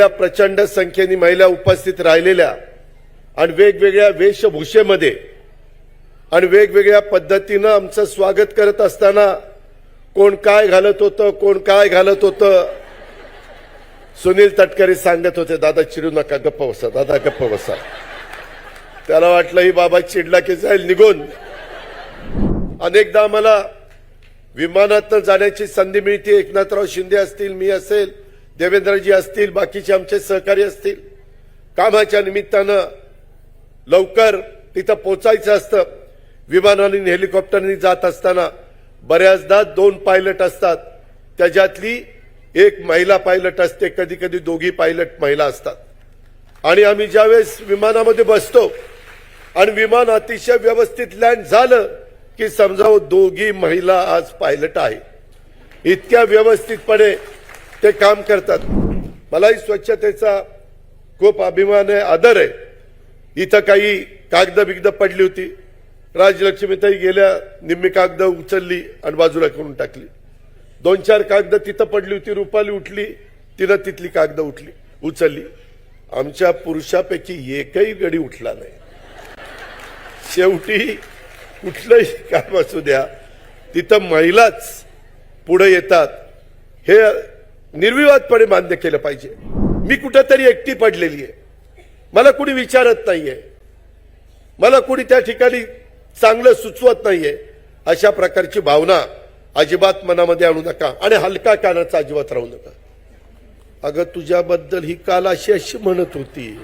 एवढ्या प्रचंड संख्येने महिला उपस्थित राहिलेल्या आणि वेगवेगळ्या वेशभूषेमध्ये आणि वेगवेगळ्या पद्धतीनं आमचं स्वागत करत असताना कोण काय घालत होतं कोण काय घालत होतं? सुनील तटकरे सांगत होते दादा चिडू नका गप्प बसा दादा गप्प बसा. त्याला वाटलं ही बाबा चिडला की जाईल निघून. अनेकदा आम्हाला विमानातनं जाण्याची संधी मिळते एकनाथराव शिंदे असतील मी असेल देवेंद्रजी असतील बाकीचे आमचे सहकारी असतील कामाच्या निमित्तानं लवकर तिथं पोचायचं असतं. विमानाने आणि हेलिकॉप्टरने जात असताना बऱ्याचदा दोन पायलट असतात. त्याच्यातली एक महिला पायलट असते कधी कधी दोघी पायलट महिला असतात. आणि आम्ही ज्यावेळेस विमानामध्ये बसतो आणि विमान अतिशय व्यवस्थित लँड झालं की समजावं दोघी महिला आज पायलट आहे इतक्या व्यवस्थितपणे ते काम करतात. मलाही स्वच्छतेचा खूप अभिमान आहे आदर आहे. इथं काही कागद बिगद पडली होती. राजलक्ष्मीताई गेल्या निम्मी कागद उचलली आणि बाजूला करून टाकली. दोन चार कागद तिथं पडली होती रुपाली उठली तिनं तिथली कागद उठली उचलली. आमच्या पुरुषापैकी एकही गडी उठला नाही. शेवटी कुठलंही काम असू द्या तिथं महिलाच पुढे येतात. हे निर्विवादपणे मान्य केलं पाहिजे. मी कुठंतरी एकटी पडलेली आहे. मला कुणी विचारत नाहीये. मला कुणी त्या ठिकाणी चांगलं सुचवत नाहीये. अशा प्रकारची भावना अजिबात मनामध्ये आणू नका आणि हलका कानाचा अजिबात राहू नका. अगं तुझ्याबद्दल ही काल अशी अशी म्हणत होती.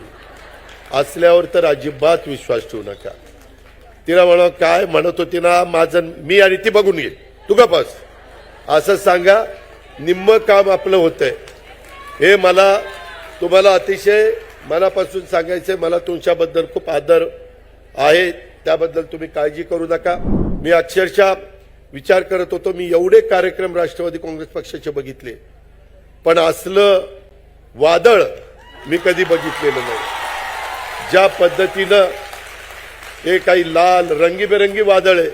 असल्यावर तर अजिबात विश्वास ठेवू नका. तिला म्हणा काय म्हणत होती ना माझं मी आणि ती बघून घे तू गपस असं सांगा निम्म काम आपलं होतंय. हे मला तुम्हाला अतिशय मनापासून सांगायचं आहे मला तुमच्याबद्दल खूप आदर आहे. त्याबद्दल तुम्ही काळजी करू नका. मी अक्षरशः विचार करत होतो मी एवढे कार्यक्रम राष्ट्रवादी काँग्रेस पक्षाचे बघितले. पण असलं वादळ मी कधी बघितलेलं नाही. ज्या पद्धतीनं हे काही लाल रंगीबेरंगी वादळ आहे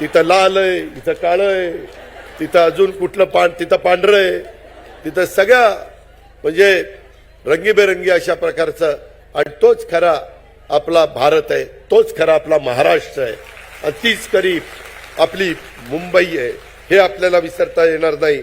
तिथं लाल आहे इथं काळं आहे तिथं अजून कुठलं पान तिथं पांढरं आहे. तिथं सगळ्या म्हणजे रंगीबेरंगी अशा प्रकारचं आणि तोच खरा आपला भारत आहे तोच खरा आपला महाराष्ट्र आहे. आणि तीच करीब आपली मुंबई आहे. हे आपल्याला विसरता येणार नाही.